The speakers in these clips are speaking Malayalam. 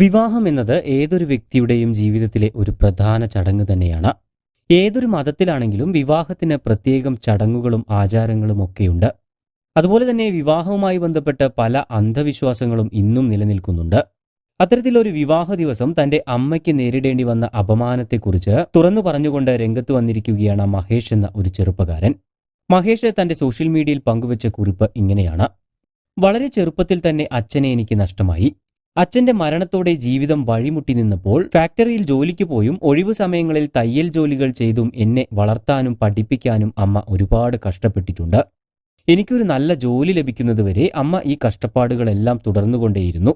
വിവാഹം എന്നത് ഏതൊരു വ്യക്തിയുടെയും ജീവിതത്തിലെ ഒരു പ്രധാന ചടങ്ങ് തന്നെയാണ്. ഏതൊരു മതത്തിലാണെങ്കിലും വിവാഹത്തിന് പ്രത്യേകം ചടങ്ങുകളും ആചാരങ്ങളും ഒക്കെയുണ്ട്. അതുപോലെ തന്നെ വിവാഹവുമായി ബന്ധപ്പെട്ട് പല അന്ധവിശ്വാസങ്ങളും ഇന്നും നിലനിൽക്കുന്നുണ്ട്. അത്തരത്തിലൊരു വിവാഹ ദിവസം തന്റെ അമ്മയ്ക്ക് നേരിടേണ്ടി വന്ന അപമാനത്തെക്കുറിച്ച് തുറന്നു പറഞ്ഞുകൊണ്ട് രംഗത്ത് വന്നിരിക്കുകയാണ് മഹേഷ് എന്ന ഒരു ചെറുപ്പക്കാരൻ. മഹേഷ് തന്റെ സോഷ്യൽ മീഡിയയിൽ പങ്കുവച്ച കുറിപ്പ് ഇങ്ങനെയാണ്. വളരെ ചെറുപ്പത്തിൽ തന്നെ അച്ഛനെ എനിക്ക് നഷ്ടമായി. അച്ഛന്റെ മരണത്തോടെ ജീവിതം വഴിമുട്ടി നിന്നപ്പോൾ ഫാക്ടറിയിൽ ജോലിക്ക് പോയും ഒഴിവു സമയങ്ങളിൽ തയ്യൽ ജോലികൾ ചെയ്തും എന്നെ വളർത്താനും പഠിപ്പിക്കാനും അമ്മ ഒരുപാട് കഷ്ടപ്പെട്ടിട്ടുണ്ട്. എനിക്കൊരു നല്ല ജോലി ലഭിക്കുന്നതുവരെ അമ്മ ഈ കഷ്ടപ്പാടുകളെല്ലാം തുടർന്നുകൊണ്ടേയിരുന്നു.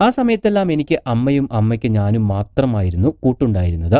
ആ സമയത്തെല്ലാം എനിക്ക് അമ്മയും അമ്മയ്ക്ക് ഞാനും മാത്രമായിരുന്നു കൂട്ടുണ്ടായിരുന്നത്.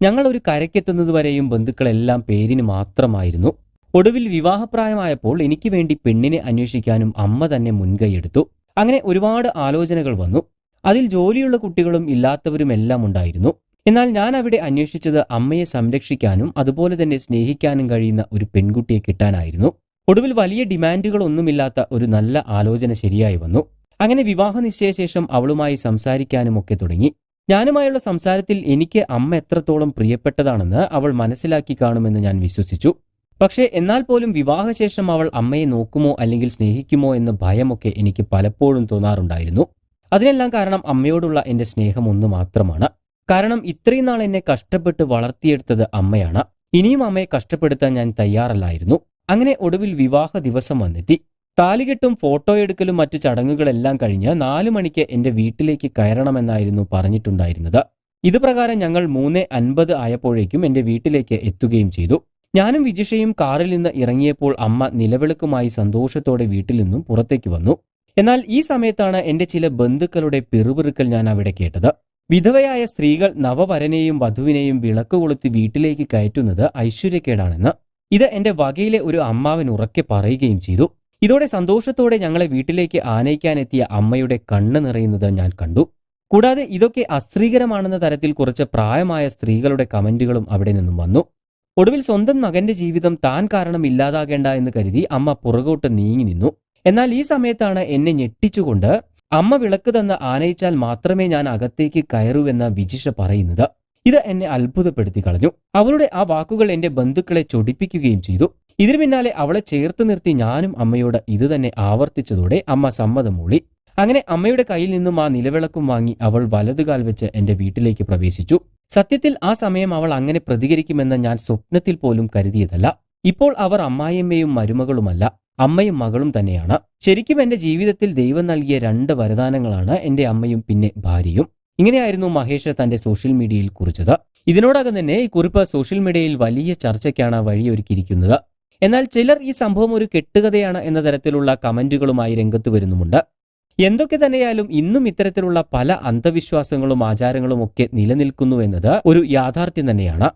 ഞങ്ങൾ ഒരു കരയ്ക്കെത്തുന്നതുവരെയും ബന്ധുക്കളെല്ലാം പേരിന് മാത്രമായിരുന്നു. ഒടുവിൽ വിവാഹപ്രായമായപ്പോൾ എനിക്ക് വേണ്ടി പെണ്ണിനെ അന്വേഷിക്കാനും അമ്മ തന്നെ മുൻകൈയെടുത്തു അങ്ങനെ ഒരുപാട് ആലോചനകൾ വന്നു. അതിൽ ജോലിയുള്ള കുട്ടികളും ഇല്ലാത്തവരുമെല്ലാം ഉണ്ടായിരുന്നു. എന്നാൽ ഞാൻ അവിടെ അന്വേഷിച്ചത് അമ്മയെ സംരക്ഷിക്കാനും അതുപോലെ തന്നെ സ്നേഹിക്കാനും കഴിയുന്ന ഒരു പെൺകുട്ടിയെ കിട്ടാനായിരുന്നു. ഒടുവിൽ വലിയ ഡിമാൻഡുകളൊന്നുമില്ലാത്ത ഒരു നല്ല ആലോചന ശരിയായി വന്നു. അങ്ങനെ വിവാഹ നിശ്ചയശേഷം അവളുമായി സംസാരിക്കാനും ഒക്കെ തുടങ്ങി. ഞാനുമായുള്ള സംസാരത്തിൽ എനിക്ക് അമ്മ എത്രത്തോളം പ്രിയപ്പെട്ടതാണെന്ന് അവൾ മനസ്സിലാക്കി കാണുമെന്ന് ഞാൻ വിശ്വസിച്ചു. പക്ഷേ എന്നാൽ പോലും വിവാഹശേഷം അവൾ അമ്മയെ നോക്കുമോ അല്ലെങ്കിൽ സ്നേഹിക്കുമോ എന്ന ഭയമൊക്കെ എനിക്ക് പലപ്പോഴും തോന്നാറുണ്ടായിരുന്നു. അതിനെല്ലാം കാരണം അമ്മയോടുള്ള എന്റെ സ്നേഹം ഒന്ന് മാത്രമാണ്. കാരണം ഇത്രയും നാൾ എന്നെ കഷ്ടപ്പെട്ട് വളർത്തിയെടുത്തത് അമ്മയാണ്. ഇനിയും അമ്മയെ കഷ്ടപ്പെടുത്താൻ ഞാൻ തയ്യാറല്ലായിരുന്നു. അങ്ങനെ ഒടുവിൽ വിവാഹ ദിവസം വന്നെത്തി. താലികെട്ടും ഫോട്ടോ എടുക്കലും മറ്റു ചടങ്ങുകളെല്ലാം കഴിഞ്ഞ് നാലു മണിക്ക് എന്റെ വീട്ടിലേക്ക് കയറണമെന്നായിരുന്നു പറഞ്ഞിട്ടുണ്ടായിരുന്നത്. ഇതുപ്രകാരം ഞങ്ങൾ മൂന്ന് അൻപത് ആയപ്പോഴേക്കും എന്റെ വീട്ടിലേക്ക് എത്തുകയും ചെയ്തു. ഞാനും വിജിഷയും കാറിൽ നിന്ന് ഇറങ്ങിയപ്പോൾ അമ്മ നിലവിളക്കുമായി സന്തോഷത്തോടെ വീട്ടിൽ നിന്നും പുറത്തേക്ക് വന്നു. എന്നാൽ ഈ സമയത്താണ് എന്റെ ചില ബന്ധുക്കളുടെ പിറുപിറുക്കൽ ഞാൻ അവിടെ കേട്ടത്. വിധവയായ സ്ത്രീകൾ നവവരനെയും വധുവിനെയും വിളക്ക് കൊളുത്തി വീട്ടിലേക്ക് കയറ്റുന്നത് ഐശ്വര്യക്കേടാണെന്ന്. ഇത് എന്റെ വകയിലെ ഒരു അമ്മാവൻ ഉറക്കെ പറയുകയും ചെയ്തു. ഇതോടെ സന്തോഷത്തോടെ ഞങ്ങളെ വീട്ടിലേക്ക് ആനയിക്കാനെത്തിയ അമ്മയുടെ കണ്ണ് നിറയുന്നത് ഞാൻ കണ്ടു. കൂടാതെ ഇതൊക്കെ അസ്ത്രീകരമാണെന്ന തരത്തിൽ കുറച്ച് പ്രായമായ സ്ത്രീകളുടെ കമന്റുകളും അവിടെ നിന്നും വന്നു. ഒടുവിൽ സ്വന്തം മകന്റെ ജീവിതം താൻ കാരണം ഇല്ലാതാകേണ്ട എന്ന് കരുതി അമ്മ പുറകോട്ട് നീങ്ങി നിന്നു. എന്നാൽ ഈ സമയത്താണ് എന്നെ ഞെട്ടിച്ചുകൊണ്ട് അമ്മ വിളക്ക് തന്ന് ആനയിച്ചാൽ മാത്രമേ ഞാൻ അകത്തേക്ക് കയറൂ എന്ന വിജിഷ പറയുന്നത്. ഇത് എന്നെ അത്ഭുതപ്പെടുത്തി കളഞ്ഞു. അവളുടെ ആ വാക്കുകൾ എന്റെ ബന്ധുക്കളെ ചൊടിപ്പിക്കുകയും ചെയ്തു. ഇതിനു പിന്നാലെ അവളെ ചേർത്ത് നിർത്തി ഞാനും അമ്മയോട് ഇത് തന്നെ ആവർത്തിച്ചതോടെ അമ്മ സമ്മതം മൂളി. അങ്ങനെ അമ്മയുടെ കയ്യിൽ നിന്നും ആ നിലവിളക്കും വാങ്ങി അവൾ വലതുകാൽ വെച്ച് എന്റെ വീട്ടിലേക്ക് പ്രവേശിച്ചു. സത്യത്തിൽ ആ സമയം അവൾ അങ്ങനെ പ്രതികരിക്കുമെന്ന് ഞാൻ സ്വപ്നത്തിൽ പോലും കരുതിയതല്ല. ഇപ്പോൾ അവർ അമ്മായിയമ്മയും മരുമകളുമല്ല. അമ്മയും മകളും തന്നെയാണ്. ശരിക്കും എന്റെ ജീവിതത്തിൽ ദൈവം നൽകിയ രണ്ട് വരദാനങ്ങളാണ് എന്റെ അമ്മയും പിന്നെ ഭാര്യയും. ഇങ്ങനെയായിരുന്നു മഹേഷ് തന്റെ സോഷ്യൽ മീഡിയയിൽ കുറിച്ചത്. ഇതിനോടകം തന്നെ ഈ കുറിപ്പ് സോഷ്യൽ മീഡിയയിൽ വലിയ ചർച്ചയ്ക്കാണ് വഴിയൊരുക്കിയിരിക്കുന്നത്. എന്നാൽ ചിലർ ഈ സംഭവം ഒരു കെട്ടുകഥയാണ് എന്ന തരത്തിലുള്ള കമന്റുകളുമായി രംഗത്ത് വരുന്നുമുണ്ട്. എന്തൊക്കെ തന്നെയാലും ഇന്നും ഇത്തരത്തിലുള്ള പല അന്ധവിശ്വാസങ്ങളും ആചാരങ്ങളും ഒക്കെ നിലനിൽക്കുന്നു എന്നത് ഒരു യാഥാർത്ഥ്യം തന്നെയാണ്.